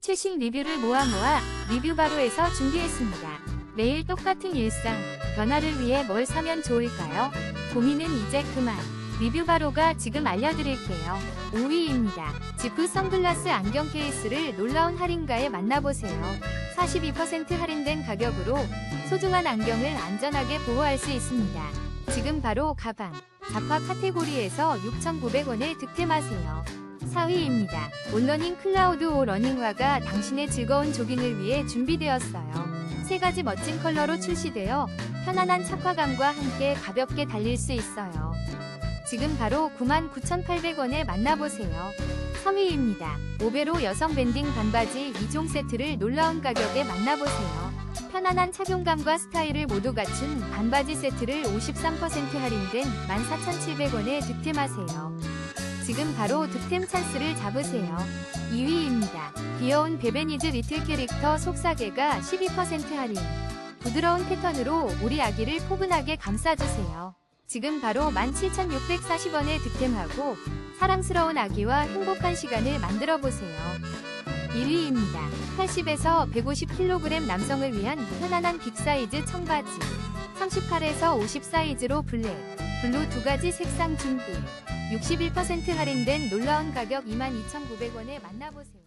최신 리뷰를 모아 모아 리뷰 바로에서 준비했습니다. 매일 똑같은 일상, 변화를 위해 뭘 사면 좋을까요? 고민은 이제 그만. 리뷰 바로가 지금 알려드릴게요. 5위입니다. 지프 선글라스 안경 케이스를 놀라운 할인가에 만나보세요. 42% 할인된 가격으로 소중한 안경을 안전하게 보호할 수 있습니다. 지금 바로 가방, 자파 카테고리에서 6,900원에 득템하세요. 4위입니다. 온러닝 클라우드 오 러닝화가 당신의 즐거운 조깅을 위해 준비되었어요. 세 가지 멋진 컬러로 출시되어 편안한 착화감과 함께 가볍게 달릴 수 있어요. 지금 바로 99,800원에 만나보세요. 3위입니다. 오베로 여성 밴딩 반바지 2종 세트를 놀라운 가격에 만나보세요. 편안한 착용감과 스타일을 모두 갖춘 반바지 세트를 53% 할인된 14,700원에 득템하세요. 지금 바로 득템 찬스를 잡으세요. 2위입니다. 귀여운 베베니즈 리틀 캐릭터 속사계가 12% 할인. 부드러운 패턴으로 우리 아기를 포근하게 감싸주세요. 지금 바로 17,640원에 득템하고 사랑스러운 아기와 행복한 시간을 만들어 보세요. 1위입니다. 80에서 150kg 남성을 위한 편안한 빅사이즈 청바지. 38에서 50 사이즈로 블랙, 블루 두 가지 색상 준비. 61% 할인된 놀라운 가격 22,900원에 만나보세요.